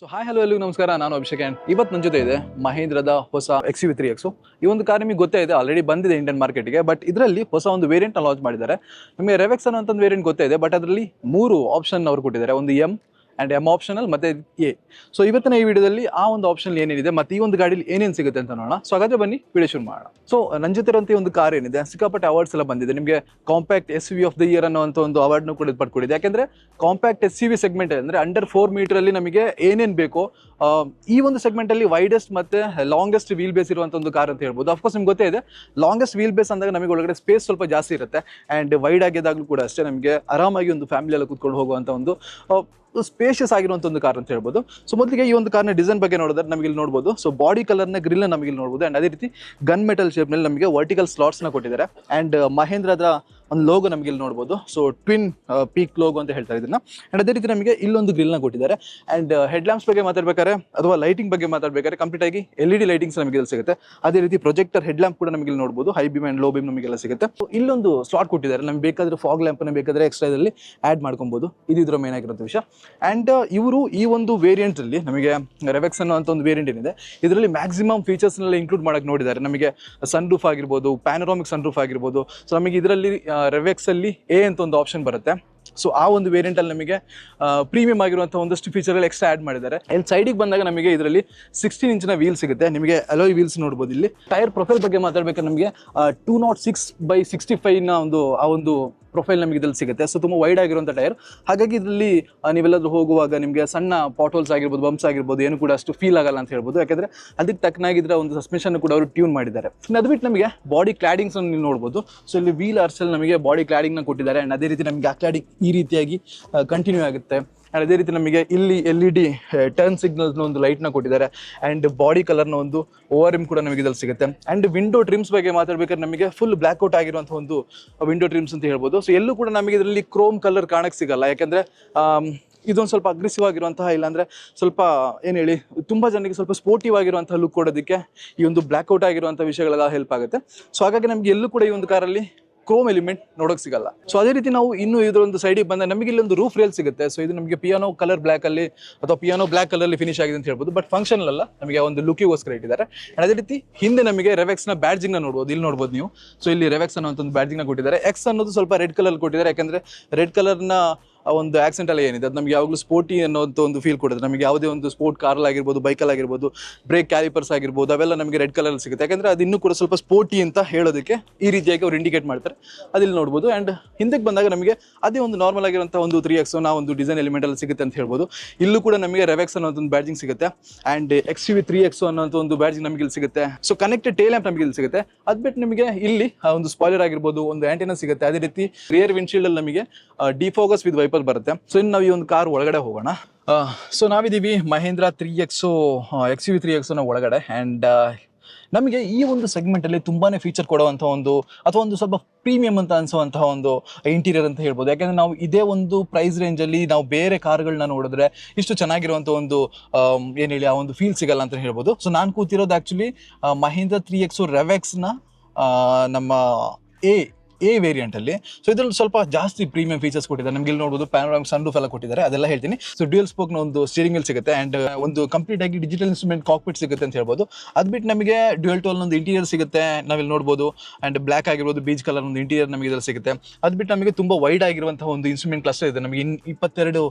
So hi hello ಎಲ್ಲರಿಗೂ ನಮಸ್ಕಾರ. ನಾನು ಅಭಿಷೇಕ್ ಆ್ಯಂಡ್ ಇವತ್ತು ನನ್ನ ಜೊತೆ ಇದೆ ಮಹೇಂದ್ರದ ಹೊಸ ಎಕ್ಸ್ ವಿ ತ್ರೀ ಎಕ್ಸು ಈ ಒಂದು ಕಾರ್ ನಿಮಗೆ ಗೊತ್ತೇ ಇದೆ ಆಲ್ರೆಡಿ ಬಂದಿದೆ ಇಂಡಿಯನ್ ಮಾರ್ಕೆಟ್ಗೆ ಬಟ್ ಇದರಲ್ಲಿ ಹೊಸ ಒಂದು ವೇರಿಯಂಟ್ ಲಾಂಚ್ ಮಾಡಿದ್ದಾರೆ. ನಿಮಗೆ ರೆವೆಕ್ಸ್ ಅಂತ ಒಂದು ವೇರಿಯಂಟ್ ಗೊತ್ತೇ ಇದೆ ಬಟ್ ಅದರಲ್ಲಿ ಮೂರು ಆಪ್ಷನ್ ಅವರು ಕೊಟ್ಟಿದ್ದಾರೆ. ಒಂದು ಎಂ ಆ್ಯಂಡ್ ಎಂ ಆಪ್ಷನಲ್ ಮತ್ತೆ ಎ ಸೊ ಇವತ್ತಿನ ಈ ವಿಡಿಯೋದಲ್ಲಿ ಆ ಒಂದು ಆಪ್ಷನ್ ಏನೇನಿದೆ, ಮತ್ತು ಈ ಒಂದು ಗಾಡಿಲಿ ಏನೇನು ಸಿಗುತ್ತೆ ಅಂತ ನೋಡೋಣ. ಸೊ ಹಾಗಾದ್ರೆ ಬನ್ನಿ, ವಿಡಿಯೋ ಶುರು ಮಾಡೋಣ. ಸೊ ನನ್ನ ಜೊತೆ ಒಂದು ಕಾರ್ ಏನಿದೆ, ಸಿಕ್ಕಾಪಟ್ಟೆ ಅವಾರ್ಡ್ಸ್ ಎಲ್ಲ ಬಂದಿದೆ. ನಿಮಗೆ compact S V of the year ಅನ್ನೋ ಒಂದು ಅವಾರ್ಡ್ನು ಕೂಡ ಪಡ್ಕೊಂಡಿದೆ. ಯಾಕೆಂದರೆ compact S C V segment ಅಂದರೆ ಅಂಡರ್ ಫೋರ್ ಮೀಟರ್ ಅಲ್ಲಿ ನಮಗೆ ಏನೇನು ಬೇಕೋ ಈ ಒಂದು ಸೆಗ್ಮೆಂಟಲ್ಲಿ ವೈಡೆಸ್ಟ್ ಮತ್ತು ಲಾಂಗೆಸ್ಟ್ ವೀಲ್ ಬೇಸ್ ಇರುವಂಥ ಒಂದು ಕಾರ್ ಅಂತ ಹೇಳ್ಬೋದು. ಅಫ್ಕೋರ್ಸ್ ನಿಮ್ಗೆ ಗೊತ್ತೇ ಇದೆ ಲಾಂಗೆಸ್ಟ್ ವೀಲ್ ಬೇಸ್ ಅಂದಾಗ ನಮಗೆ ಒಳಗಡೆ ಸ್ಪೇಸ್ ಸ್ವಲ್ಪ ಜಾಸ್ತಿ ಇರುತ್ತೆ. ಆ್ಯಂಡ್ ವೈಡ್ ಆಗಿದ್ದಾಗಲೂ ಕೂಡ ಅಷ್ಟೇ ನಮಗೆ ಆರಾಮಾಗಿ ಒಂದು ಫ್ಯಾಮಿಲಿ ಎಲ್ಲ ಕೂತ್ಕೊಂಡು ಹೋಗುವಂಥ ಒಂದು ಸ್ಪೇಷಿಯಸ್ ಆಗಿರುವಂತ ಒಂದು ಕಾರ್ ಅಂತ ಹೇಳ್ಬೋದು. ಸೊ ಮೊದಲಿಗೆ ಈ ಒಂದು ಕಾರ್ನ ಡಿಸೈನ್ ಬಗ್ಗೆ ನೋಡಿದ್ರೆ ನಮಗೆ ಇಲ್ಲಿ ನೋಡಬಹುದು ಸೊ ಬಾಡಿ ಕಲರ್ನ ಗ್ರಿಲ್ ನಮಗೆ ಇಲ್ಲಿ ನೋಡ್ಬೋದು. ಅಂಡ್ ಅದೇ ರೀತಿ ಗನ್ ಮೆಟಲ್ ಶೇಪ್ನಲ್ಲಿ ನಮಗೆ ವರ್ಟಿಕಲ್ ಸ್ಲಾಟ್ಸ್ನ ಕೊಟ್ಟಿದ್ದಾರೆ. ಅಂಡ್ ಮಹೇಂದ್ರದ ಒಂದು ಲೋಗೋ ನಮಗೆ ಇಲ್ಲಿ ನೋಡಬಹುದು ಸೊ ಟ್ವಿನ್ ಪೀಕ್ ಲೋಗೋ ಅಂತ ಹೇಳ್ತಾರೆ ಇದನ್ನ. ಅಂಡ್ ಅದೇ ರೀತಿ ನಮಗೆ ಇಲ್ಲೊಂದು ಗ್ರಿಲ್ನ ಕೊಟ್ಟಿದ್ದಾರೆ. ಅಂಡ್ ಹೆಡ್ ಲ್ಯಾಂಪ್ಸ್ ಬಗ್ಗೆ ಮಾತಾಡ್ಬೇಕಾದ್ರೆ ಅಥವಾ ಲೈಟಿಂಗ್ ಬಗ್ಗೆ ಮಾತಾಡ್ಬೇಕಾದ್ರೆ ಕಂಪ್ಲೀಟ್ ಆಗಿ ಎಲ್ ಇ ಡಿ ಲೈಟಿಂಗ್ಸ್ ನಮಗೆ ಇಲ್ಲಿ ಸಿಗುತ್ತೆ. ಅದೇ ರೀತಿ ಪ್ರೊಜೆಕ್ಟರ್ ಹೆಡ್ ಲ್ಯಾಂಪ್ ಕೂಡ ನಮಗೆ ಇಲ್ಲಿ ನೋಡಬಹುದು high beam and low beam ನಮಗೆಲ್ಲ ಸಿಗುತ್ತೆ. ಇಲ್ಲೊಂದು ಸ್ಲಾಟ್ ಕೊಟ್ಟಿದ್ದಾರೆ. ನಮ್ಗೆ ಬೇಕಾದ್ರೆ ಫಾಗ್ ಲ್ಯಾಂಪ್ನ ಬೇಕಾದ್ರೆ ಎಕ್ಸ್ಟ್ರಾ ಇದರಲ್ಲಿ ಆಡ್ ಮಾಡ್ಕೊಬಹುದು ಇದು ಇದರ ಮೇನ್ ಆಗಿರೋ ವಿಷಯ. ಅಂಡ್ ಇವರು ಈ ಒಂದು ವೇರಿಯಂಟ್ ಅಲ್ಲಿ ನಮಗೆ ರೆವೆಕ್ಸ್ ಅನ್ನೋ ಅಂತ ಒಂದು ವೇರಿಯಂಟ್ ಏನಿದೆ, ಇದರಲ್ಲಿ ಮ್ಯಾಕ್ಸಿಮಮ್ ಫೀಚರ್ಸ್ ನೆಲ್ಲ ಇನ್ಕ್ಲೂಡ್ ಮಾಡಕ್ ನೋಡಿದ್ದಾರೆ. ನಮಗೆ ಸನ್ ರೂಫ್ ಆಗಿರ್ಬೋದು ಪ್ಯಾನರಾಮಿಕ್ ಸನ್ ರೂಫ್ ಆಗಿರ್ಬೋದು. ಸೊ ನಮಗೆ ಇದರಲ್ಲಿ ರೆವೆಕ್ಸ್ ಅಲ್ಲಿ ಎ ಅಂತ ಒಂದು ಆಪ್ಷನ್ ಬರುತ್ತೆ. ಸೊ ಆ ಒಂದು ವೇರಿಯಂಟ್ ಅಲ್ಲಿ ನಮಗೆ ಪ್ರೀಮಿಯಂ ಆಗಿರುವಂಥ ಒಂದಷ್ಟು ಫೀಚರ್ ಎಕ್ಸ್ಟ್ರಾ ಆಡ್ ಮಾಡಿದ್ದಾರೆ. ಇಲ್ಲಿ ಸೈಡಿಗೆ ಬಂದಾಗ ನಮಗೆ ಇದರಲ್ಲಿ ಸಿಕ್ಸ್ಟೀನ್ ಇಂಚಿನ ವೀಲ್ ಸಿಗುತ್ತೆ. ನಿಮಗೆ ಅಲೋಯ್ ವೀಲ್ಸ್ ನೋಡ್ಬೋದು ಇಲ್ಲಿ. ಟೈರ್ ಪ್ರೊಫೈಲ್ ಬಗ್ಗೆ ಮಾತಾಡಬೇಕಾದ್ರೆ ನಮಗೆ two nought six by sixty ಫೈವ್ನ ಒಂದು, ಆ ಒಂದು ಪ್ರೊಫೈಲ್ ನಮಗೆ ಇದ್ರಲ್ಲಿ ಸಿಗುತ್ತೆ. ಸೊ ತುಂಬ ವೈಡ್ ಆಗಿರುವಂಥ ಟೈರ್. ಹಾಗಾಗಿ ಇದರಲ್ಲಿ ನೀವೆಲ್ಲಾದರೂ ಹೋಗುವಾಗ ನಿಮಗೆ ಸಣ್ಣ ಪಾಟೋಲ್ಸ್ ಆಗಿರ್ಬೋದು ಬಂಪ್ಸ್ ಆಗಿರ್ಬೋದು, ಏನು ಕೂಡ ಅಷ್ಟು ಫೀಲ್ ಆಗಲ್ಲ ಅಂತ ಹೇಳ್ಬೋದು. ಯಾಕಂದ್ರೆ ಅದಕ್ಕೆ ತಕ್ಕನಾಗಿದ್ರೆ ಒಂದು ಸಸ್ಪೆನ್ಷನ್ ಕೂಡ ಅವರು ಟ್ಯೂನ್ ಮಾಡಿದ್ದಾರೆ. ಅದು ನಮಗೆ ಬಾಡಿ ಕ್ಲಾಡಿಂಗ್ಸ್ ನೀವು ನೋಡ್ಬೋದು. ಸೊ ಇಲ್ಲಿ ವೀಲ್ ಆರ್ಸಲ್ಲಿ ನಮಗೆ ಬಾಡಿ ಕ್ಲಾಡಿಂಗ್ನ ಕೊಟ್ಟಿದ್ದಾರೆ. ಆ್ಯಂಡ್ ಅದೇ ರೀತಿ ನಮಗೆ ಆ ಕ್ಲಾಡಿಂಗ್ ಈ ರೀತಿಯಾಗಿ ಕಂಟಿನ್ಯೂ ಆಗುತ್ತೆ. ಆ್ಯಂಡ್ ಅದೇ ರೀತಿ ನಮಗೆ ಇಲ್ಲಿ ಎಲ್ ಇ ಡಿ ಟರ್ನ್ ಸಿಗ್ನಲ್ನ ಒಂದು ಲೈಟ್ನ ಕೊಟ್ಟಿದ್ದಾರೆ. ಆ್ಯಂಡ್ ಬಾಡಿ ಕಲರ್ನ ಒಂದು ಓವರ್ ಎಂ ಕೂಡ ನಮಗೆ ಇದರಲ್ಲಿ ಸಿಗುತ್ತೆ. ಆ್ಯಂಡ್ ವಿಂಡೋ ಟ್ರಿಮ್ಸ್ ಬಗ್ಗೆ ಮಾತಾಡ್ಬೇಕಾದ್ರೆ ನಮಗೆ ಫುಲ್ ಬ್ಲ್ಯಾಕ್ ಔಟ್ ಆಗಿರುವಂಥ ಒಂದು ವಿಂಡೋ ಟ್ರಿಮ್ಸ್ ಅಂತ ಹೇಳ್ಬೋದು. ಸೊ ಎಲ್ಲೂ ಕೂಡ ನಮಗೆ ಇದರಲ್ಲಿ ಕ್ರೋಮ್ ಕಲರ್ ಕಾಣಕ್ಕೆ ಸಿಗಲ್ಲ. ಯಾಕೆಂದರೆ ಇದೊಂದು ಸ್ವಲ್ಪ ಅಗ್ರೆಸಿವ್ ಆಗಿರುವಂತಹ ಇಲ್ಲಾಂದರೆ ಸ್ವಲ್ಪ, ಏನು ಹೇಳಿ, ತುಂಬ ಜನರಿಗೆ ಸ್ವಲ್ಪ ಸ್ಪೋರ್ಟಿವ್ ಆಗಿರುವಂತಹ ಲುಕ್ ಕೊಡೋದಕ್ಕೆ ಈ ಒಂದು ಬ್ಲ್ಯಾಕ್ ಔಟ್ ಆಗಿರುವಂಥ ವಿಷಯಗಳೆಲ್ಲ ಹೆಲ್ಪ್ ಆಗುತ್ತೆ. ಸೊ ಹಾಗಾಗಿ ನಮಗೆ ಎಲ್ಲೂ ಕೂಡ ಈ ಒಂದು ಕಾರಲ್ಲಿ ಕ್ರೋಮ್ ಎಲಿಮೆಂಟ್ ನೋಡೋಕೆ ಸಿಗಲ್ಲ. ಸೊ ಅದೇ ರೀತಿ ನಾವು ಇನ್ನು ಇದರ ಒಂದು ಸೈಡಿಗೆ ಬಂದ ನಮಗೆ ಒಂದು ರೂಫ್ ರೇಲ್ ಸಿಗುತ್ತೆ. ಸೊ ಇದು ನಮಗೆ ಪಿಯಾನೋ ಕಲರ್ ಬ್ಲಾಕ್ ಅಲ್ಲಿ ಅಥವಾ ಪಿಯಾನೋ ಬ್ಲಾಕ್ ಕಲರ್ ಫಿನಿಶ್ ಆಗಿದೆ ಅಂತ ಹೇಳ್ಬೋದು. ಬಟ್ ಫಂಕ್ಷನ್ ಅಲ್ಲ, ನಮಗೆ ಒಂದು ಲುಕ್ಕಿಗೋಸ್ಕರ ಇಟ್ಟಿದ್ದಾರೆ. ಅದೇ ರೀತಿ ಹಿಂದೆ ನಮಗೆ ರೆವೆಕ್ಸ್ನ ಬ್ಯಾಡ್ಜಿಂಗ್ನ ನೋಡಬಹುದು ಇಲ್ಲಿ ನೋಡಬಹುದು ನೀವು. ಸೊ ಇಲ್ಲಿ ರೆವೆಕ್ಸ್ ಅನ್ನೋ ಒಂದು ಬ್ಯಾಡ್ಜಿಂಗ್ ಕೊಟ್ಟಿದ್ದಾರೆ. ಎಕ್ಸ್ ಅನ್ನೋದು ಸ್ವಲ್ಪ ರೆಡ್ ಕಲರ್ ಕೊಟ್ಟಿದ್ದಾರೆ. ಯಾಕಂದ್ರೆ ರೆಡ್ ಕಲರ್ನ ಆ ಒಂದು ಆಕ್ಸೆಂಟ್ ಎಲ್ಲ ಏನಿದೆ? ಅದು ನಮಗೆ ಯಾವಾಗಲೂ ಸ್ಪೋರ್ಟಿ ಅನ್ನೋಂಥ ಒಂದು ಫೀಲ್ ಕೊಡುತ್ತೆ. ನಮಗೆ ಯಾವುದೇ ಒಂದು ಸ್ಪೋರ್ಟ್ ಕಾರ್ ಆಗಿರ್ಬೋದು ಬೈಕಲ್ಲಿ ಆಗಿರ್ಬೋದು ಬ್ರೇಕ್ ಕ್ಯಾಲಿಪರ್ಸ್ ಆಗಿರ್ಬೋದು, ಅವೆಲ್ಲ ನಮಗೆ ರೆಡ್ ಕಲರ್ ಸಿಗುತ್ತೆ. ಯಾಕಂದ್ರೆ ಅದು ಇನ್ನೂ ಕೂಡ ಸ್ವಲ್ಪ ಸ್ಪೋರ್ಟಿ ಅಂತ ಹೇಳೋದಕ್ಕೆ ಈ ರೀತಿಯಾಗಿ ಅವ್ರು ಇಂಡಿಕೇಟ್ ಮಾಡ್ತಾರೆ. ಅದಿಲ್ಲಿ ನೋಡ್ಬೋದು. ಆ್ಯಂಡ್ ಹಿಂದಕ್ಕೆ ಬಂದಾಗ ನಮಗೆ ಅದೇ ಒಂದು ನಾರ್ಮಲ್ ಆಗಿರುವಂಥ ಒಂದು ತ್ರೀ ಎಕ್ಸ್ ನಾ ಒಂದು ಡಿಸೈನ್ ಎಲಿಮೆಂಟ್ ಅಲ್ಲಿ ಸಿಗುತ್ತೆ ಅಂತ ಹೇಳ್ಬೋದು. ಇಲ್ಲೂ ಕೂಡ ನಮಗೆ ರೆವೆಕ್ಸ್ ಅನ್ನೋ ಒಂದು ಬ್ಯಾಡ್ಜಿಂಗ್ ಸಿಗುತ್ತೆ. And X V three X ಅನ್ನೋ ಒಂದು ಬ್ಯಾಡ್ಜಿಂಗ್ ನಮಗೆ ಇಲ್ಲಿ ಸಿಗುತ್ತೆ. ಸೊ ಕನೆಕ್ಟೆಡ್ ಟೇಲ್ ಆ್ಯಂಪ್ ನಮಗೆ ಇಲ್ಲಿ ಸಿಗುತ್ತೆ. ಅದ್ ಬಿಟ್ಟು ನಿಮಗೆ ಇಲ್ಲಿ ಒಂದು ಸ್ಪಾಯ್ಲರ್ ಆಗಿರ್ಬೋದು, ಒಂದು ಆಂಟಿನ ಸಿಗುತ್ತೆ. ಅದೇ ರೀತಿ ರಿಯರ್ ವಿಂಡ್ಶೀಲ್ಡ್ ಅಲ್ಲಿ ನಮಗೆ ಡಿಫೋಕಸ್ ವಿತ್ ವೈಪರ್ ಬರುತ್ತೆ. ಸೊ ಇನ್ನು ನಾವು ಈ ಒಂದು ಕಾರ್ ಒಳಗಡೆ ಹೋಗೋಣ. ಸೊ ನಾವಿದ್ದೀವಿ Mahindra three X X U three ಎಕ್ಸ್ನ ಒಳಗಡೆ. ಆ್ಯಂಡ್ ನಮಗೆ ಈ ಒಂದು ಸೆಗ್ಮೆಂಟಲ್ಲಿ ತುಂಬಾ ಫೀಚರ್ ಕೊಡುವಂಥ ಒಂದು, ಅಥವಾ ಒಂದು ಸ್ವಲ್ಪ ಪ್ರೀಮಿಯಂ ಅಂತ ಅನಿಸುವಂತಹ ಒಂದು ಇಂಟೀರಿಯರ್ ಅಂತ ಹೇಳ್ಬೋದು. ಯಾಕಂದ್ರೆ ನಾವು ಇದೇ ಒಂದು ಪ್ರೈಸ್ ರೇಂಜಲ್ಲಿ ನಾವು ಬೇರೆ ಕಾರ್ಗಳನ್ನ ನೋಡಿದ್ರೆ ಇಷ್ಟು ಚೆನ್ನಾಗಿರುವಂಥ ಒಂದು ಏನು ಹೇಳಿ, ಆ ಒಂದು ಫೀಲ್ ಸಿಗಲ್ಲ ಅಂತ ಹೇಳ್ಬೋದು. ಸೊ ನಾನು ಕೂತಿರೋದು ಆ್ಯಕ್ಚುಲಿ ಮಹೇಂದ್ರ ತ್ರೀ ಎಕ್ಸು ರೆವೆಕ್ಸ್ನ ನಮ್ಮ ಎ ಎ ವೇರಿಯಂಟಲ್ಲಿ ಸೊ ಇದ್ರಲ್ಲಿ ಸ್ವಲ್ಪ ಜಾಸ್ತಿ ಪ್ರೀಮಿಯಂ ಫೀಚರ್ಸ್ ಕೊಟ್ಟಿದ್ದಾರೆ. ನಮಗೆ ಇಲ್ಲಿ ನೋಡಬಹುದು ಪ್ಯಾನೋರಾಮ್ ಸನ್ ರೂಫ್ ಎಲ್ಲ ಕೊಟ್ಟಿದ್ದಾರೆ. ಅದೆಲ್ಲ ಹೇಳ್ತೀನಿ. ಸೊ ಡ್ಯೂಯಲ್ ಸ್ಪೋಕ್ನ ಒಂದು ಸ್ಟೀರಿಂಗ್ ವೀಲ್ ಸಿಗುತ್ತೆ ಅಂಡ್ ಒಂದು ಕಂಪ್ಲೀಟ್ ಆಗಿ ಡಿಜಿಟಲ್ ಇನ್ಸ್ಟ್ರೂಮೆಂಟ್ ಕಾಕ್ಪಿಟ್ ಸಿಗುತ್ತೆ ಅಂತ ಹೇಳ್ಬೋದು. ಅದು ಬಿಟ್ಟು ನಮಗೆ ಡ್ಯೂಯಲ್ ಟೋಲ್ ಒಂದು ಇಂಟೀರಿಯರ್ ಸಿಗುತ್ತೆ. ನಾವಿಲ್ಲಿ ನೋಡ್ಬೋದು. ಅಂಡ್ ಬ್ಲಾಕ್ ಆಗಿರ್ಬೋದು ಬೀಚ್ ಕಲರ್ ಒಂದು ಇಂಟೀರಿಯರ್ ನಮಗೆ ಇದ್ರಲ್ಲಿ ಸಿಗುತ್ತೆ. ಅದು ಬಿಟ್ಟು ನಮಗೆ ತುಂಬ ವೈಡ್ ಆಗಿರುವಂತಹ ಒಂದು ಇನ್ಸ್ಟ್ರೂಮೆಂಟ್ ಕ್ಲಸ್ಟರ್ ಇದೆ. ನಮಗೆ ಇನ್ ಇಪ್ಪತ್ತೆರಡು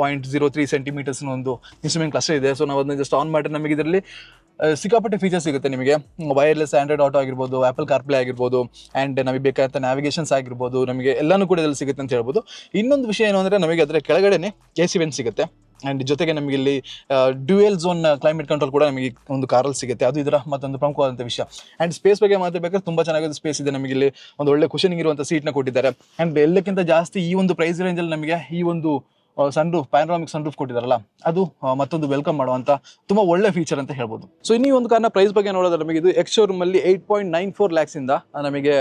ಪಾಯಿಂಟ್ ಜೀರೋ ತ್ರೀ ಸೆಂಟಿಮೀಟರ್ಸ್ನ ಒಂದು ಇನ್ಸ್ಟ್ರೂಮೆಂಟ್ ಕ್ಲಸ್ಟರ್ ಇದೆ. ಸೊ ನಾವು ಅದನ್ನ ಜಸ್ಟ್ ಆನ್ ಮಾಡಿದ್ರೆ ನಮಗೆ ಇದರಲ್ಲಿ ಸಿಕ್ಕಾಪಟ್ಟೆ ಫೀಚರ್ಸ್ ಸಿಗುತ್ತೆ ನಿಮಗೆ. ವೈರ್ಲೆಸ್ ಆಂಡ್ರಾಯ್ಡ್ ಆಟೋ ಆಗಿರ್ಬೋದು ಆಪಲ್ ಕಾರ್ಪ್ಲೇ ಆಗಿರ್ಬೋದು ಆ್ಯಂಡ್ ನಮಗೆ ಬೇಕಾದಂಥ ನ್ಯಾವಿಗೇಷನ್ಸ್ ಆಗಿರ್ಬೋದು, ನಮಗೆ ಎಲ್ಲಾನು ಕೂಡ ಇದರಲ್ಲಿ ಸಿಗುತ್ತೆ ಅಂತ ಹೇಳ್ಬೋದು. ಇನ್ನೊಂದು ವಿಷಯ ಏನು ಅಂದರೆ ನಮಗೆ ಅದರ ಕೆಳಗಡೆನೆ ಎ ಸಿ ವೆನ್ ಸಿಗುತ್ತೆ. ಆ್ಯಂಡ್ ಜೊತೆಗೆ ನಮಗೆ ಇಲ್ಲಿ ಡ್ಯೂಯಲ್ ಝೋನ್ ಕ್ಲೈಮೇಟ್ ಕಂಟ್ರೋಲ್ ಕೂಡ ನಮಗೆ ಒಂದು ಕಾರಲ್ಲಿ ಸಿಗುತ್ತೆ. ಅದು ಇದರ ಮತ್ತೊಂದು ಪ್ರಮುಖವಾದಂಥ ವಿಷಯ. ಆ್ಯಂಡ್ ಸ್ಪೇಸ್ ಬಗ್ಗೆ ಮಾತಾಡಬೇಕಾದ್ರೆ ತುಂಬ ಚೆನ್ನಾಗಿರೋ ಸ್ಪೇಸ್ ಇದೆ. ನಮಗೆ ಇಲ್ಲಿ ಒಂದು ಒಳ್ಳೆ ಇರುವಂಥ ಸೀಟ್ನ ಕೊಟ್ಟಿದ್ದಾರೆ. ಆ್ಯಂಡ್ ಎಲ್ಲಕ್ಕಿಂತ ಜಾಸ್ತಿ ಈ ಒಂದು ಪ್ರೈಸ್ ರೇಂಜಲ್ಲಿ ನಮಗೆ ಈ ಒಂದು sun roof panoramic sun roof ಕೊಟ್ಟಿದಾರಲ್ಲ ಅದು ಮತ್ತೊಂದು ವೆಲ್ಕಮ್ ಮಾಡುವಂತ ತುಂಬಾ ಒಳ್ಳೆ ಫೀಚರ್ ಅಂತ ಹೇಳ್ಬೋದು. ಸೊ ಇನ್ನೂ ಒಂದು ಕಾರಣ ಪ್ರೈಸ್ ಬಗ್ಗೆ ನೋಡೋದ್ರೆ ನಮಗೆ ಇದು ಎಕ್ಸ್ ಶೋರೂಮ್ ಅಲ್ಲಿ eight point nine four lakhs ಇಂದ ನಮಗೆ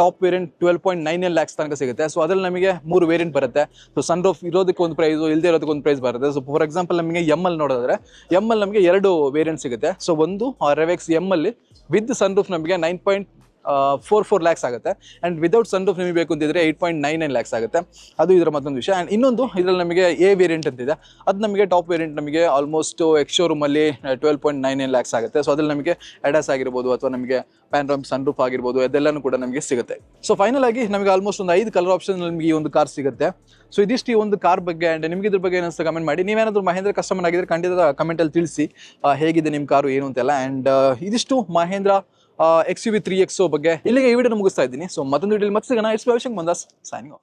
top variant twelve point nine ಏನ್ ಲ್ಯಾಕ್ಸ್ ತನಕ ಸಿಗುತ್ತೆ. ಸೊ ಅದ್ರಲ್ಲಿ ನಮಗೆ ಮೂರು ವೇರಿಯಂಟ್ ಬರುತ್ತೆ. ಸೊ ಸನ್ ರೂಫ್ ಇರೋದಕ್ಕೆ ಒಂದು ಪ್ರೈಸ್ ಇಲ್ಲದೆ ಇರೋದಕ್ಕೆ ಒಂದು ಪ್ರೈಸ್ ಬರುತ್ತೆ. ಸೊ ಫಾರ್ ಎಕ್ಸಾಂಪಲ್ ನಮಗೆ ಎಂ ಎಲ್ ನೋಡಿದ್ರೆ ಎಂ ಎಲ್ ನಮಗೆ ಎರಡು ವೇರಿಯಂಟ್ ಸಿಗುತ್ತೆ. ಸೊ ಒಂದು ರೆವೆಕ್ಸ್ ಎಂ ಅಲ್ಲಿ ವಿತ್ ಸನ್ ರೂಫ್ ನಮಗೆ nine point four four lakhs ಆಗುತ್ತೆ. ಆ್ಯಂಡ್ ವಿದೌಟ್ ಸನ್ ರೂಫ್ ನಿಮಗೆ ಬೇಕು ಅಂತಿದ್ರೆ eight point nine nine lakhs ಆಗುತ್ತೆ. ಅದು ಇದರ ಮತ್ತೊಂದು ವಿಷಯ. ಆ್ಯಂಡ್ ಇನ್ನೊಂದು, ಇದರಲ್ಲಿ ನಮಗೆ ಎ ವೇರಿಯಂಟ್ ಅಂತಿದೆ ಅದು ನಮಗೆ ಟಾಪ್ ವೇರಿಯಂಟ್ ನಮಗೆ almost ex ಶೋರೂಮಲ್ಲಿ twelve point nine nine lakhs ಆಗುತ್ತೆ. ಸೊ ಅದ್ರಲ್ಲಿ ನಮಗೆ ಎಡಾಸ್ ಆಗಿರ್ಬೋದು ಅಥವಾ ನಮಗೆ ಪ್ಯಾನ್ರಾಮ್ ಸನ್ ರೂಫ್ ಆಗಿರ್ಬೋದು, ಅದೆಲ್ಲನೂ ಕೂಡ ನಮಗೆ ಸಿಗುತ್ತೆ. ಸೊ ಫೈನಲ್ ಆಗಿ ನಮಗೆ ಆಲ್ಮೋಸ್ಟ್ ಒಂದು ಐದು ಕಲರ್ ಆಪ್ಷನ್ ನಮಗೆ ಈ ಒಂದು ಕಾರ್ ಸಿಗುತ್ತೆ. ಸೊ ಇದಿಷ್ಟು ಈ ಒಂದು ಕಾರ್ ಬಗ್ಗೆ ಆ್ಯಂಡ್ ನಿಮಗೆ ಇದ್ರ ಬಗ್ಗೆ ಏನಂತ ಕಮೆಂಟ್ ಮಾಡಿ. ನೀವೇನಾದರೂ ಮಹೇಂದ್ರ ಕಸ್ಟಮರ್ ಆಗಿದ್ರೆ ಖಂಡಿತ ಕಮೆಂಟಲ್ಲಿ ತಿಳಿಸಿ ಹೇಗಿದೆ ನಿಮ್ಮ ಕಾರು ಏನು ಅಂತೆಲ್ಲ. ಆ್ಯಂಡ್ ಇದಿಷ್ಟು Mahindra X U V three X O ಬಗ್ಗೆ ಇಲ್ಲಿಗೆ ಈ ವಿಡಿಯೋ ಮುಗಿಸ್ತಾ ಇದ್ದೀನಿ. ಸೊ ಮತ್ತೊಂದು ವಿಡಿಯೋ ಮತ್ತೆ ಸಿಗೋಣ. ಇಟ್ಸ್ ಭವಿಷ್ಯಕ್ಕೆ ಬಂದಾಸ್ ಸೈನಿಂಗ್ ಆಫ್